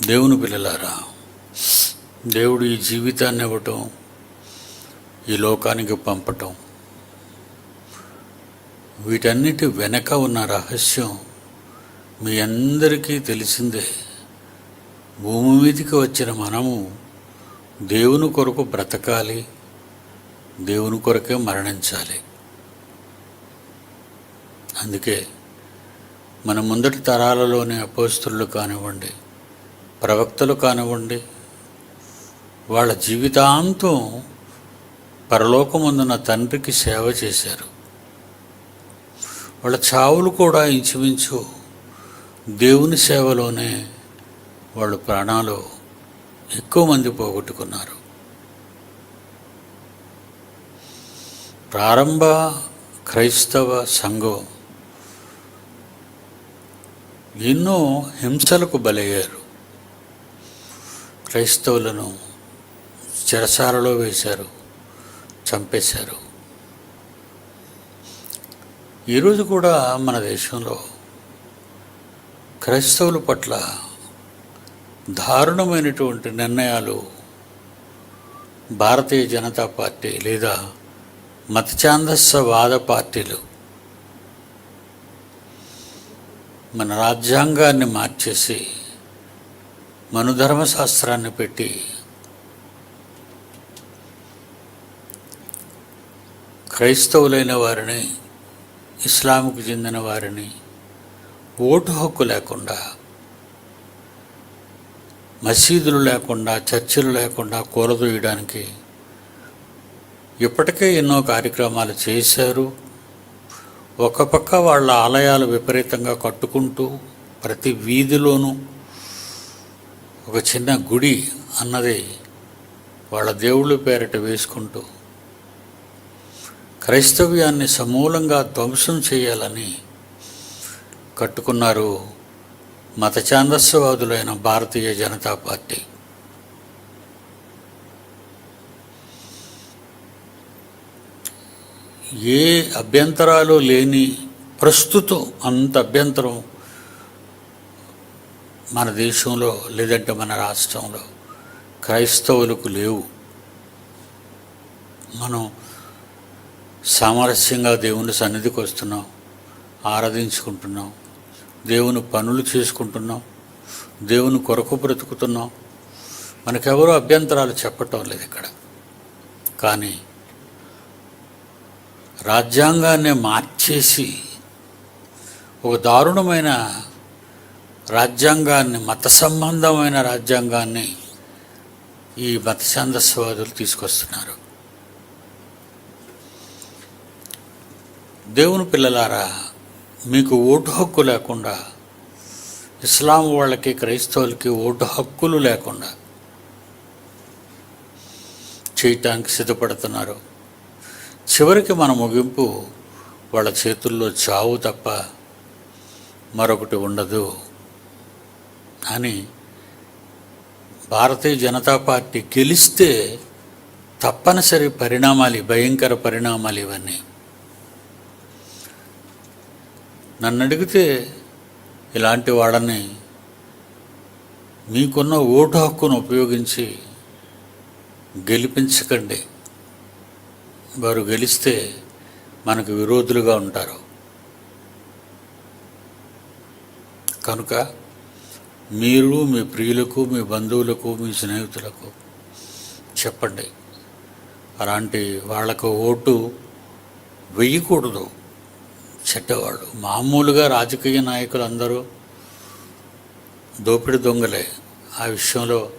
దేవుని పిల్లలారా దేవుడు ఈ జీవితాన్ని ఇవ్వటం ఈ లోకానికి పంపటం వీటన్నిటి వెనక ఉన్న రహస్యం మీ అందరికీ తెలిసిందే. భూమి మీదకి వచ్చిన మనము దేవుని కొరకు బ్రతకాలి దేవుని కొరకే మరణించాలి. అందుకే మన ముందటి తరాలలోని అపోస్తులు కానివ్వండి ప్రవక్తలు కానివ్వండి వాళ్ళ జీవితాంతం పరలోకమందున తండ్రికి సేవ చేశారు. వాళ్ళ చావులు కూడా ఇంచుమించు దేవుని సేవలోనే వాళ్ళు ప్రాణాలు ఎక్కువ మంది పోగొట్టుకున్నారు. ప్రారంభ క్రైస్తవ సంఘం ఎన్నో హింసలకు బలయ్యారు. క్రైస్తవులను చెరసాలలో వేశారు చంపేశారు. ఈరోజు కూడా మన దేశంలో క్రైస్తవుల పట్ల దారుణమైనటువంటి నిర్ణయాలు భారతీయ జనతా పార్టీ లేదా మతఛాందస్సవాద పార్టీలు మన రాజ్యాంగాన్ని మార్చేసి మనుధర్మశాస్త్రాన్ని పెట్టి క్రైస్తవులైన వారిని ఇస్లాంకు చెందిన వారిని ఓటు హక్కు లేకుండా మసీదులు లేకుండా చర్చిలు లేకుండా కూలదోయడానికి ఇప్పటికే ఎన్నో కార్యక్రమాలు చేశారు. ఒక పక్క వాళ్ళ ఆలయాలు విపరీతంగా కట్టుకుంటూ ప్రతి వీధిలోనూ ఒక చిన్న గుడి అన్నది వాళ్ళ దేవుళ్ళ పేరిట వేసుకుంటూ క్రైస్తవ్యాన్ని సమూలంగా ధ్వంసం చేయాలని కట్టుకున్నారు మత ఛాందస్యవాదులైన భారతీయ జనతా పార్టీ. ఏ అభ్యంతరాలు లేని ప్రస్తుతం అంత అభ్యంతరం మన దేశంలో లేదంటే మన రాష్ట్రంలో క్రైస్తవులకు లేవు. మనం సామరస్యంగా దేవుని సన్నిధికి వస్తున్నాం ఆరాధించుకుంటున్నాం దేవుని పనులు చేసుకుంటున్నాం దేవుని కొరకు బ్రతుకుతున్నాం. మనకెవరో అభ్యంతరాలు చెప్పటం లేదు ఇక్కడ. కానీ రాజ్యాంగాన్ని మార్చేసి ఒక దారుణమైన రాజ్యాంగాన్ని మత సంబంధమైన రాజ్యాంగాన్ని ఈ మత ఛందస్వాదులు తీసుకొస్తున్నారు. దేవుని పిల్లలారా మీకు ఓటు హక్కు లేకుండా ఇస్లాం వాళ్ళకి క్రైస్తవులకి ఓటు హక్కులు లేకుండా చేయటానికి సిద్ధపడుతున్నారు. చివరికి మన ముగింపు వాళ్ళ చేతుల్లో చావు తప్ప మరొకటి ఉండదు. అని భారతీయ జనతా పార్టీ గెలిస్తే తప్పనిసరి పరిణామాలు భయంకర పరిణామాలు ఇవన్నీ. నన్ను అడిగితే ఇలాంటి వాళ్ళని మీకున్న ఓటు హక్కును ఉపయోగించి గెలిపించకండి. వారు గెలిస్తే మనకు విరోధులుగా ఉంటారు. కనుక మీరు మీ ప్రియులకు మీ బంధువులకు మీ స్నేహితులకు చెప్పండి. అలాంటి వాళ్ళకు ఓటు వేయకూడదు. చెడ్డవాళ్ళు. మామూలుగా రాజకీయ నాయకులు అందరూ దోపిడి దొంగలే. ఆ విషయంలో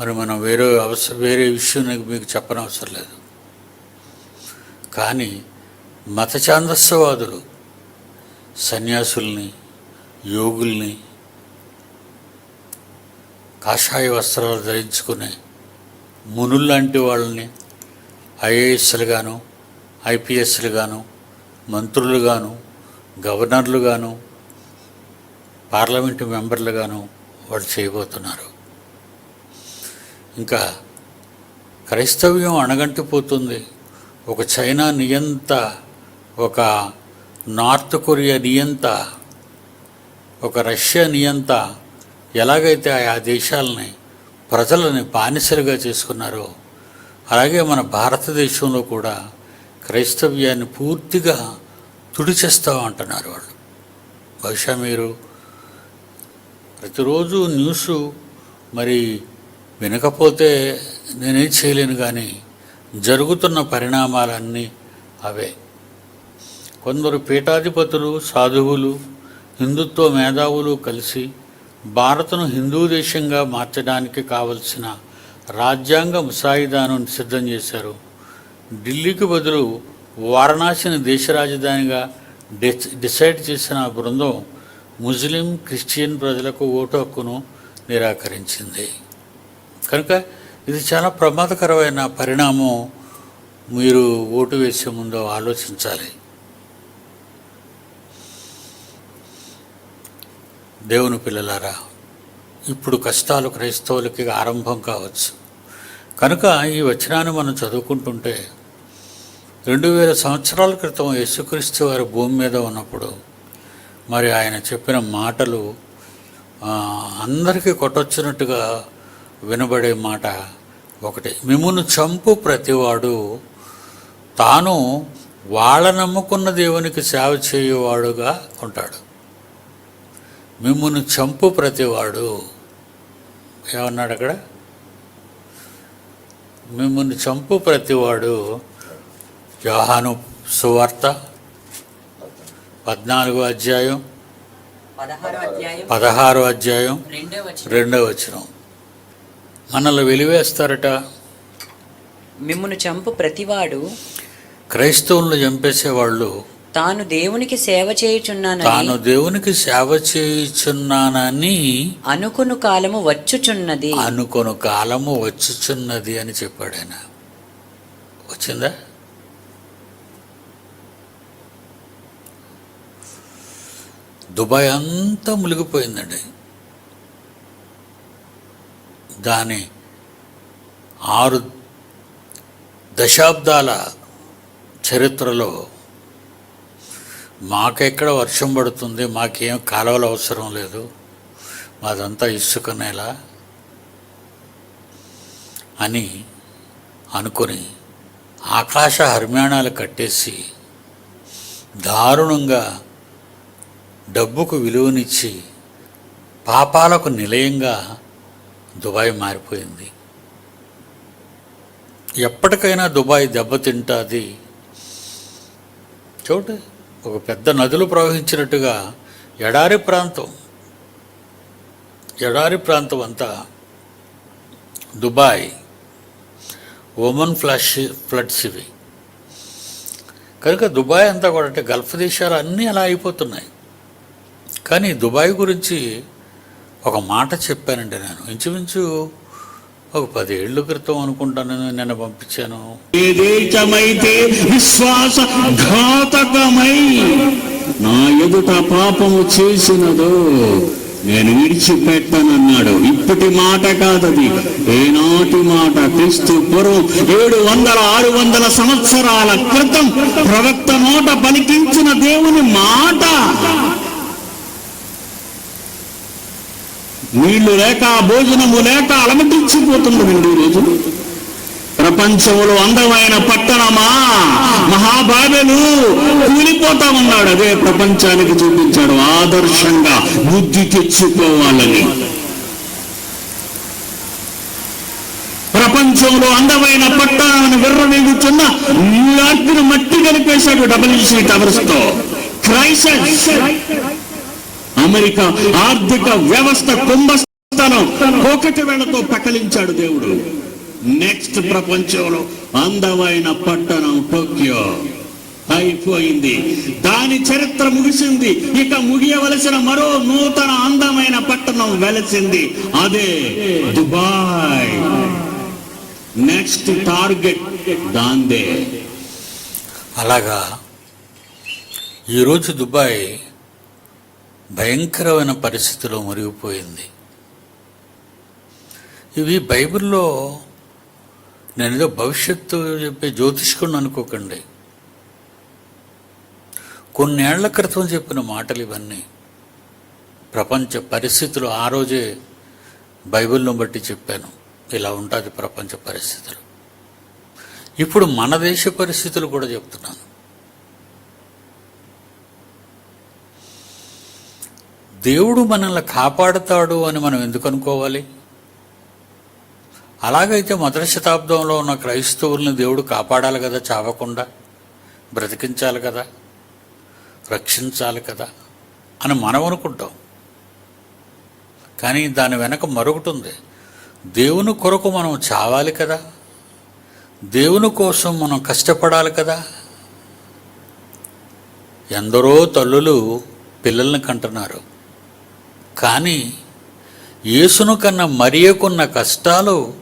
మరి మనం వేరే అవసరం వేరే విషయం మీకు చెప్పనవసరం లేదు. కానీ మత ఛాందస్యవాదులు సన్యాసుల్ని యోగుల్ని కాషాయ వస్త్రాలు ధరించుకునే మునుల్లాంటి వాళ్ళని ఐఏఎస్లుగాను ఐపీఎస్లుగాను మంత్రులుగాను గవర్నర్లుగాను పార్లమెంటు మెంబర్లుగాను వాళ్ళు చేయబోతున్నారు. ఇంకా క్రైస్తవ్యం అణగంటిపోతుంది. ఒక చైనా నియంత ఒక నార్త్ కొరియా నియంత ఒక రష్యా నియంత ఎలాగైతే ఆ దేశాలని ప్రజలని బానిసలుగా చేసుకున్నారో అలాగే మన భారతదేశంలో కూడా క్రైస్తవ్యాన్ని పూర్తిగా తుడిచేస్తావు అంటున్నారు వాళ్ళు. బహుశా మీరు ప్రతిరోజు న్యూస్ మరి వినకపోతే నేనేం చేయలేను కానీ జరుగుతున్న పరిణామాలన్నీ అవే. కొందరు పీఠాధిపతులు సాధువులు హిందుత్వ మేధావులు కలిసి భారత్ను హిందూ దేశంగా మార్చడానికి కావలసిన రాజ్యాంగ ముసాయిదాను సిద్ధం చేశారు. ఢిల్లీకి బదులు వారణాసిని దేశ రాజధానిగా డిస్- డిసైడ్ చేసిన బృందం ముస్లిం క్రిస్టియన్ ప్రజలకు ఓటు హక్కును నిరాకరించింది. కనుక ఇది చాలా ప్రమాదకరమైన పరిణామం మీరు ఓటు వేసే ముందు ఆలోచించాలి. దేవుని పిల్లలారా ఇప్పుడు కష్టాలు క్రైస్తవులకి ఆరంభం కావచ్చు. కనుక ఈ వచనాన్ని మనం చదువుకుంటుంటే రెండు వేల సంవత్సరాల క్రితం యేసుక్రీస్తు వారి భూమి మీద ఉన్నప్పుడు మరి ఆయన చెప్పిన మాటలు అందరికీ కొట్టొచ్చినట్టుగా వినబడే మాట ఒకటి. మిమ్మును చంపు ప్రతివాడు తాను వాళ్ళ నమ్ముకున్న దేవునికి సేవ చేయువాడుగా ఉంటాడు మిమ్మును చంపు ప్రతివాడు. ఏమన్నాడు అక్కడ? మిమ్మల్ని చంపు ప్రతివాడు. యోహాను సువార్త పద్నాలుగో అధ్యాయం. పదహారో అధ్యాయం. పదహారో అధ్యాయం. రెండో వచనం. మనల్ని వెలివేస్తారట. మిమ్మును చంపు ప్రతివాడు. క్రైస్తవులను చంపేసేవాళ్ళు తాను దేవునికి సేవ తాను చేయుచున్నానని దేవునికి సేవ చేయుచున్నానని అనుకును కాలము వచ్చుచున్నది. అనుకొను కాలము వచ్చుచున్నది అని చెప్పాడు ఆయన వచ్చిందా? దుబాయ్ అంతా మునిగిపోయిందండి. దాని ఆరు దశాబ్దాల చరిత్రలో మాకెక్కడ వర్షం పడుతుంది మాకేం కాలువలు అవసరం లేదు. మాదంతా ఇసుక నేల అని అనుకొని ఆకాశ హర్మ్యాణాలు కట్టేసి దారుణంగా డబ్బుకు విలువనిచ్చి పాపాలకు నిలయంగా దుబాయ్ మారిపోయింది. ఎప్పటికైనా దుబాయ్ దెబ్బతింటుంది. చూడు ఒక పెద్ద నదులు ప్రవహించినట్టుగా ఎడారి ప్రాంతం ఎడారి ప్రాంతం అంతా దుబాయ్ ఓమన్ ఫ్లష్ ఫ్లడ్స్ ఇవి కనుక దుబాయ్ అంతా కూడా అంటే గల్ఫ్ దేశాలు అన్నీ అలా అయిపోతున్నాయి. కానీ దుబాయ్ గురించి ఒక మాట చెప్పానండి నేను. ఇంచుమించు ఒక పదేళ్ళ క్రితం అనుకుంటాను నిన్న పంపించాను. ఏ విశ్వాస ఘాతకమై నా ఎదుట పాపము చేసినదో నేను విడిచిపెట్టనన్నాడు. ఇప్పటి మాట కాదది. ఏనాటి మాట? క్రీస్తు పూర్వం ఏడు వందల ఆరు వందల సంవత్సరాల క్రితం ప్రవక్త నోట పలికించిన దేవుని మాట నీళ్ళు లేక భోజనము లేక అలమటించిపోతున్నదండి ఈరోజు ప్రపంచంలో అందమైన పట్టణమా? మహాబాబెలు కూలిపోతా ఉన్నాడు. అదే ప్రపంచానికి చూపించాడు. ఆదర్శంగా బుద్ధి తెచ్చుకోవాలని. ప్రపంచంలో అందమైన పట్టణాన్ని విర్రవీగుతున్న న్యూయార్క్ మట్టి కలిపేశాడు డబ్ల్యూసీ టవర్స్తో క్రైసెస్. అమెరికా ఆర్థిక వ్యవస్థ కుంభస్థలం ఒకటి వేళతో పకలించాడు దేవుడు. నెక్స్ట్ ప్రపంచంలో అందమైన పట్టణం టోక్యో. అయిపోయింది. దాని చరిత్ర ముగిసింది. ఇక ముగియవలసిన మరో నూతన అందమైన పట్టణం వెలసింది. అదే దుబాయ్. నెక్స్ట్ టార్గెట్ దాందే అలాగా ఈరోజు దుబాయ్ భయంకరమైన పరిస్థితిలో మురిగిపోయింది. ఇవి బైబిల్లో నేను ఏదో భవిష్యత్తు చెప్పే జ్యోతిష్కుని అనుకోకండి. కొన్నేళ్ళ క్రితం చెప్పిన మాటలు ఇవన్నీ. ప్రపంచ పరిస్థితులు ఆ రోజే బైబిల్ను బట్టి చెప్పాను. ఇలా ఉంటుంది ప్రపంచ పరిస్థితులు. ఇప్పుడు మన దేశ పరిస్థితులు కూడా చెప్తున్నాను. దేవుడు మనల్ని కాపాడుతాడు అని మనం ఎందుకు అనుకోవాలి? అలాగైతే మొదటి శతాబ్దంలో ఉన్న క్రైస్తవుల్ని దేవుడు కాపాడాలి కదా చావకుండా? బ్రతికించాలి కదా? రక్షించాలి కదా? అని మనం అనుకుంటాం. కానీ దాని వెనక మరొకటి ఉంది. దేవుని కొరకు మనం చావాలి కదా? దేవుని కోసం మనం కష్టపడాలి కదా? ఎందరో తల్లులు పిల్లల్ని కంటున్నారు. కానీ యేసును కన్నా మరియకున్న కష్టాలు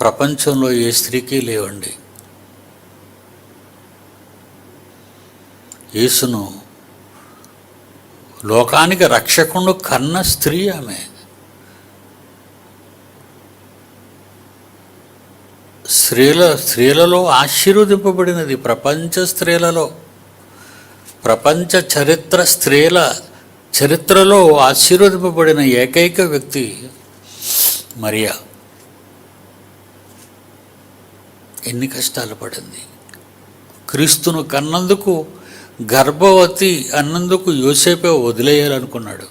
ప్రపంచంలో ఏ స్త్రీకి లేవండి. యేసును లోకానికి రక్షకుడు కన్న స్త్రీ ఆమె. స్త్రీల స్త్రీలలో ఆశీర్వదింపబడినది ప్రపంచ స్త్రీలలో ప్రపంచ చరిత్ర స్త్రీల చరిత్రలో ఆశీర్వదింపబడిన ఏకైక వ్యక్తి మరియా. ఎన్ని కష్టాలు పడింది. క్రీస్తును కన్నందుకు గర్భవతి అన్నందుకు యోసేపే వదిలేయాలనుకున్నాడు.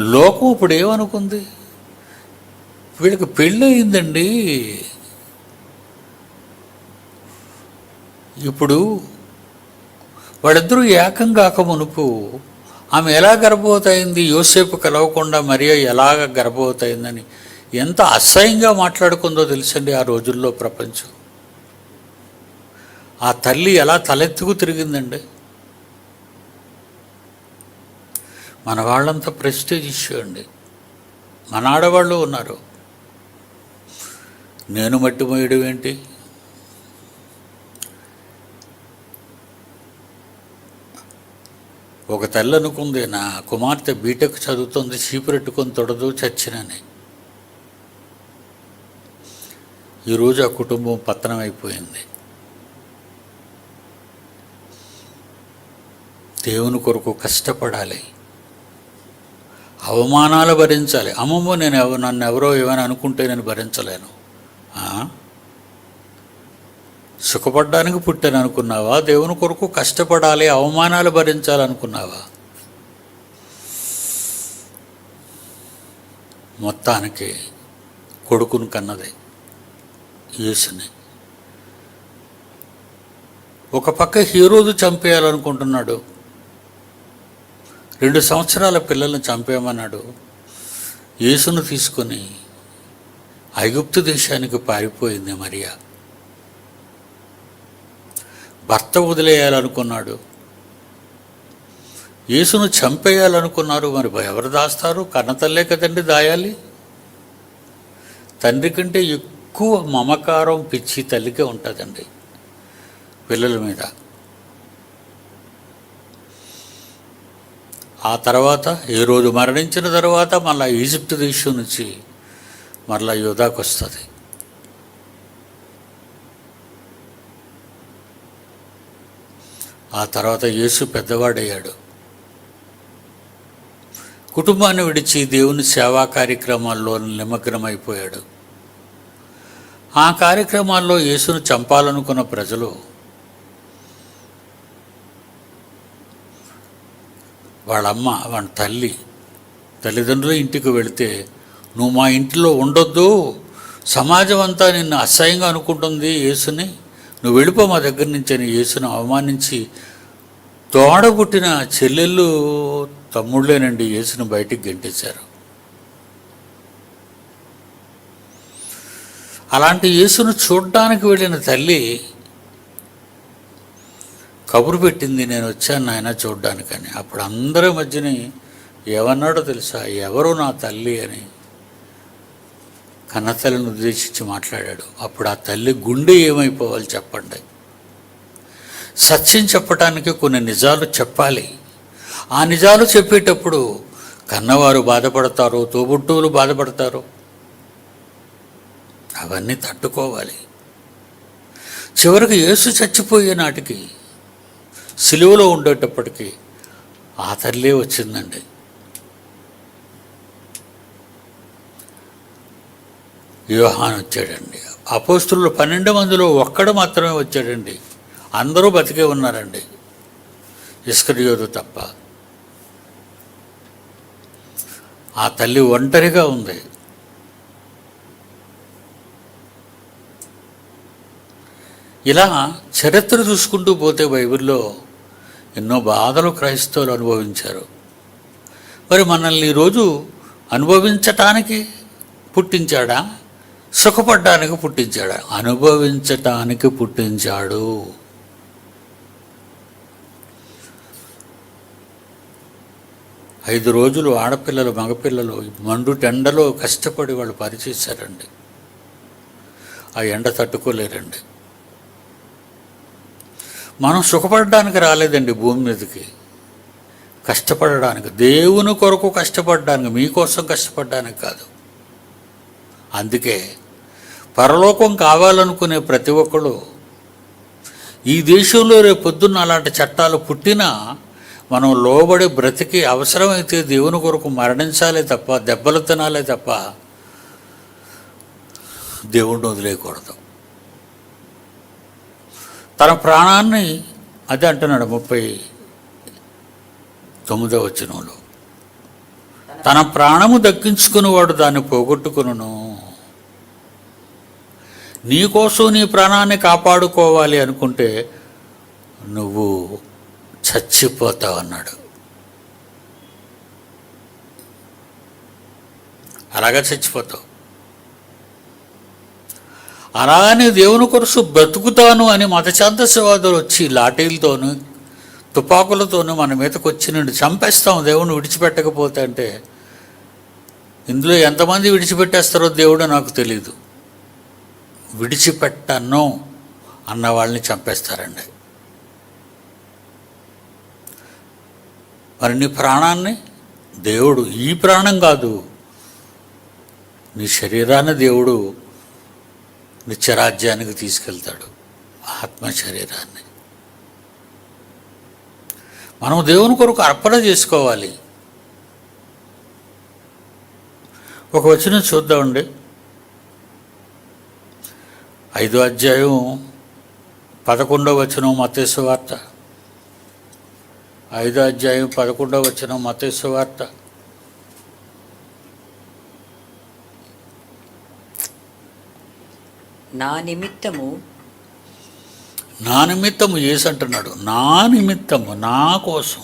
లోకం ఇప్పుడు ఏమనుకుంది? వీళ్ళకి పెళ్ళి అయిందండి ఇప్పుడు వాళ్ళిద్దరూ ఏకం కాక మునుపు ఆమె ఎలా గర్భవతయింది యోసేపు కలవకుండా మరియు ఎలాగ గర్భవతయిందని ఎంత అసహ్యంగా మాట్లాడుకుందో తెలుసండి ఆ రోజుల్లో ప్రపంచం. ఆ తల్లి ఎలా తలెత్తుకు తిరిగిందండి? మన వాళ్ళంతా ప్రెస్టేజ్ ఇష్యూ అండి. మన ఆడవాళ్ళు ఉన్నారు. నేను మట్టిమోయడం ఏంటి? ఒక తల్లి అనుకుంది నా కుమార్తె బీటెక్ చదువుతుంది చీపురెట్టుకొని తొడదు చచ్చినని. ఈరోజు ఆ కుటుంబం పతనం అయిపోయింది దేవుని కొరకు కష్టపడాలి. అవమానాలు భరించాలి. అమ్మమ్మ నేను నన్ను ఎవరో ఏమైనా అనుకుంటే నేను భరించలేను. సుఖపడ్డానికి పుట్టాను అనుకున్నావా దేవుని కొరకు కష్టపడాలి అవమానాలు భరించాలనుకున్నావా? మొత్తానికి కొడుకును కన్నదే యేసుని. ఒక పక్క హీరోదు చంపేయాలనుకుంటున్నాడు. రెండు సంవత్సరాల పిల్లల్ని చంపేయమన్నాడు. యేసును తీసుకొని ఐగుప్తు దేశానికి పారిపోయింది మరియా. భర్త వదిలేయాలనుకున్నాడు. యేసును చంపేయాలనుకున్నారు. మరి ఎవరు దాస్తారు? కన్నతల్లే కదండి దాయాలి. తండ్రి కంటే ఎక్కువ మమకారం పిచ్చి తల్లికే ఉంటుందండి పిల్లల మీద. ఆ తర్వాత ఏ రోజు మరణించిన తర్వాత మళ్ళీ ఈజిప్ట్ దేశం నుంచి మరలా యోధాకు వస్తుంది. ఆ తర్వాత యేసు పెద్దవాడయ్యాడు. కుటుంబాన్ని విడిచి దేవుని సేవా కార్యక్రమాల్లో నిమగ్నమైపోయాడు. ఆ కార్యక్రమాల్లో యేసును చంపాలనుకున్న ప్రజలు వాళ్ళ అమ్మ వాళ్ళ తల్లి తల్లిదండ్రులు ఇంటికి వెళితే నువ్వు మా ఇంటిలో ఉండొద్దు. సమాజం అంతా నిన్ను అసహ్యంగా అనుకుంటుంది యేసుని. నువ్వు వెళ్ళిపో మా దగ్గర నుంచి అని యేసును అవమానించి తోడబుట్టిన చెల్లెళ్ళు తమ్ముళ్ళేనండి యేసును బయటికి గెంటేశారు. అలాంటి యేసును చూడ్డానికి వెళ్ళిన తల్లి కబురు పెట్టింది నేను వచ్చాను నాయన చూడ్డానికని. అప్పుడు అందరి మధ్యని ఎవన్నాడో తెలుసా? ఎవరు నా తల్లి అని కన్నతల్లిని ఉద్దేశించి మాట్లాడాడు. అప్పుడు ఆ తల్లి గుండె ఏమైపోవాలి చెప్పండి. సత్యం చెప్పటానికి కొన్ని నిజాలు చెప్పాలి. ఆ నిజాలు చెప్పేటప్పుడు కన్నవారు బాధపడతారు తోబుట్టువులు బాధపడతారు. అవన్నీ తట్టుకోవాలి. చివరికి యేసు చచ్చిపోయే నాటికి సిలువలో ఉండేటప్పటికీ ఆ తల్లే వచ్చిందండి. యోహాన్ వచ్చాడండి. అపోస్తులు పన్నెండు మందిలో ఒక్కడు మాత్రమే వచ్చాడండి. అందరూ బతికే ఉన్నారండి. ఇస్కరియోదు తప్ప. ఆ తల్లి ఒంటరిగా ఉంది. ఇలా చరిత్ర చూసుకుంటూ పోతే బైబిల్లో ఎన్నో బాధలు క్రైస్తవులు అనుభవించారు. మరి మనల్ని ఈరోజు అనుభవించటానికి పుట్టించాడా? సుఖపడ్డానికి పుట్టించాడు. అనుభవించటానికి పుట్టించాడు. ఐదు రోజులు ఆడపిల్లలు మగపిల్లలు మండు టెండలో కష్టపడి వాళ్ళు పరిచేశారండి. ఆ ఎండ తట్టుకోలేరండి. మనం సుఖపడడానికి రాలేదండి భూమి మీదకి. కష్టపడడానికి దేవుని కొరకు కష్టపడడానికి మీకోసం కష్టపడడానికి కాదు. అందుకే పరలోకం కావాలనుకునే ప్రతి ఒక్కరు ఈ దేశంలో రేపు పొద్దున్న అలాంటి చట్టాలు పుట్టినా మనం లోబడి బ్రతికి అవసరమైతే దేవుని కొరకు మరణించాలే తప్ప దెబ్బలు తినాలే తప్ప దేవుణ్ణి వదిలేయకూడదు. తన ప్రాణాన్ని అదే అంటున్నాడు ముప్పై తొమ్మిదో వచనంలో. తన ప్రాణము దక్కించుకునేవాడు దాన్ని పోగొట్టుకును నీకోసం నీ ప్రాణాన్ని కాపాడుకోవాలి అనుకుంటే నువ్వు చచ్చిపోతావు అన్నాడు. అలాగా చచ్చిపోతావు. అలాగని దేవుని కొరసు బ్రతుకుతాను అని మతచాంతస్యవాదులు వచ్చి లాఠీలతోనూ తుపాకులతోనూ మన మీదకు వచ్చి నుండి చంపేస్తాం దేవుని విడిచిపెట్టకపోతే అంటే ఇందులో ఎంతమంది విడిచిపెట్టేస్తారో దేవుడు నాకు తెలియదు విడిచిపెట్టను అన్న వాళ్ళని చంపేస్తారండి. మరి నీ ప్రాణాన్ని దేవుడు ఈ ప్రాణం కాదు నీ శరీరాన్ని దేవుడు నిత్యరాజ్యానికి తీసుకెళ్తాడు ఆత్మ శరీరాన్ని. మనం దేవుని కొరకు అర్పణ చేసుకోవాలి. ఒక వచనం చూద్దామండి. ఐదో అధ్యాయం పదకొండవ వచనం మతేశ్వ వార్త. ఐదో అధ్యాయం పదకొండవ వచనం మతేశ్వ వార్త. నా నిమిత్తము నా నిమిత్తము యేసు అంటున్నాడు నా నిమిత్తము నా కోసం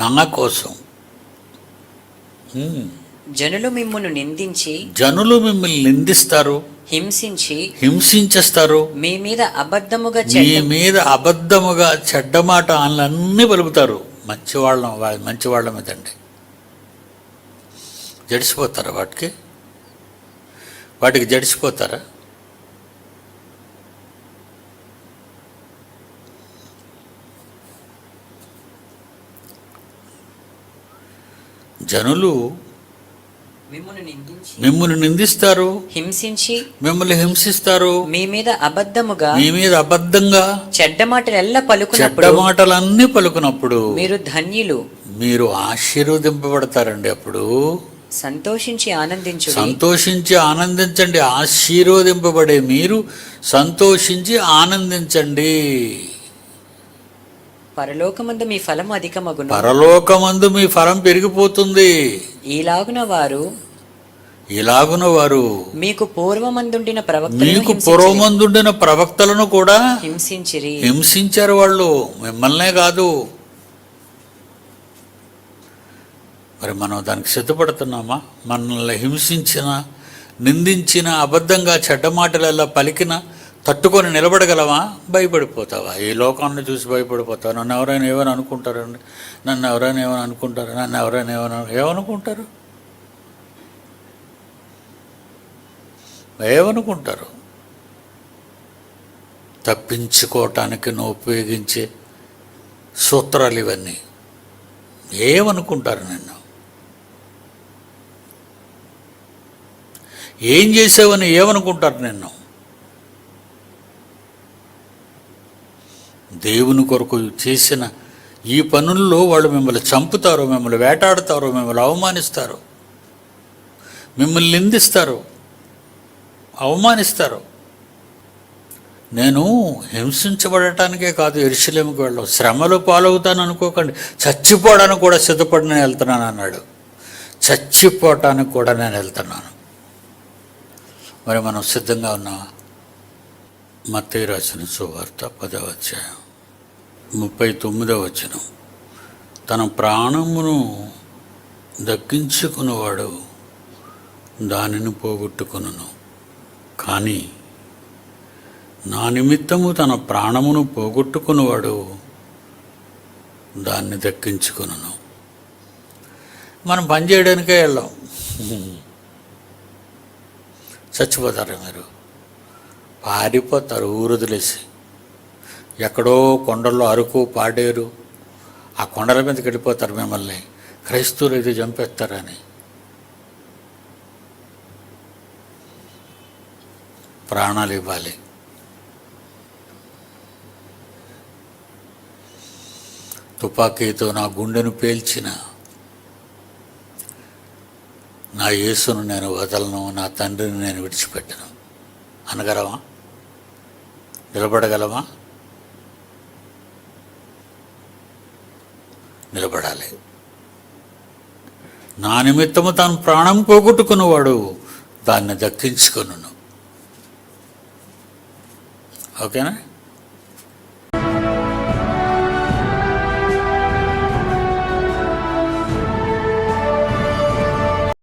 నా కోసం. జనులు మిమ్మును నిందించి జనులు మిమ్మల్ని నిందిస్తారు హింసించి హింసించేస్తారు. మీ మీద అబద్ధముగా మీ మీద అబద్ధముగా చెడ్డ మాట అన్నీ పలుకుతారు. మంచివాళ్ళ వాళ్ళ మంచివాళ్ళ మీదండి జడిసిపోతారా వాటికి? వాటికి జడిసిపోతారా? జనులు మిమ్మల్ని నిందిస్తారు. హింసించి మిమ్మల్ని హింసిస్తారు. మీ మీద అబద్ధముగా మీ మీద అబద్ధంగా చెడ్డ మాటలెల్ల చెడ్డ పలుకున్నప్పుడు మాటలన్నీ పలుకున్నప్పుడు మీరు ధన్యులు. మీరు ఆశీర్వదింపబడతారండి అప్పుడు. సంతోషించి ఆనందించుడి. సంతోషించి ఆనందించండి. ఆశీర్వదింపబడే మీరు సంతోషించి ఆనందించండి. పరలోకమందు మీ ఫలము అధికమగును. పరలోకమందు మీ ఫలం పెరిగిపోతుంది. ఈలాగున వారు ఇలాగున వారు మీకు పూర్వమందుండిన ప్రవక్తలను మీకు. పూర్వమందుండిన ప్రవక్తలను కూడా హింసించిరి. హింసించారు వాళ్ళు. మిమ్మల్నే కాదు. మరి మనం దానికి సిద్ధపడుతున్నామా? మనల్ని హింసించిన నిందించిన అబద్ధంగా చెడ్డ మాటలల్లా పలికిన తట్టుకొని నిలబడగలవా? భయపడిపోతావా? ఈ లోకాన్ని చూసి భయపడిపోతావు. నన్ను ఎవరైనా ఏమని అనుకుంటారండి నన్ను ఎవరైనా ఏమని అనుకుంటారు? నన్ను ఎవరైనా ఏమని ఏమనుకుంటారు? ఏమనుకుంటారు? తప్పించుకోవటానికి నువ్వు ఉపయోగించే సూత్రాలు ఇవన్నీ. ఏమనుకుంటారు నిన్ను? ఏం చేసావని ఏమనుకుంటారు నిన్ను? దేవుని కొరకు చేసిన ఈ పనుల్లో వాళ్ళు మిమ్మల్ని చంపుతారు మిమ్మల్ని వేటాడతారో మిమ్మల్ని అవమానిస్తారు మిమ్మల్ని నిందిస్తారు అవమానిస్తారు. నేను హింసించబడటానికే కాదు ఎరుశలేముకి వెళ్ళాం శ్రమలో పాలవుతాను అనుకోకండి. చచ్చిపోవడానికి కూడా సిద్ధపడి నేను వెళ్తున్నాను అన్నాడు. చచ్చిపోవటానికి కూడా నేను వెళ్తున్నాను. మరి మనం సిద్ధంగా ఉన్నామా? మత్తయ్య రాసిన సువార్త పదవ అధ్యాయం. ముప్పై తొమ్మిదవ వచనం. తన ప్రాణమును దక్కించుకున్నవాడు దానిని పోగొట్టుకును కానీ నా నిమిత్తము తన ప్రాణమును పోగొట్టుకున్నవాడు దాన్ని దక్కించుకును మనం పని చేయడానికే వెళ్ళాం. చచ్చిపోతారు మీరు. పారిపోతారు ఊరు వదిలేసి ఎక్కడో కొండల్లో అరకు పాడేరు. ఆ కొండల మీదకి వెళ్ళిపోతారు మిమ్మల్ని. క్రైస్తవులు ఇది చంపేస్తారని. ప్రాణాలు ఇవ్వాలి. తుపాకీతో నా గుండెను పేల్చిన నా యేసును నేను వదలను నా తండ్రిని నేను విడిచిపెట్టను. అనగలమా నిలబడగలమా నా నిమిత్తము తాను ప్రాణం పోగొట్టుకున్నవాడు దాన్ని దక్కించుకును ఓకేనా?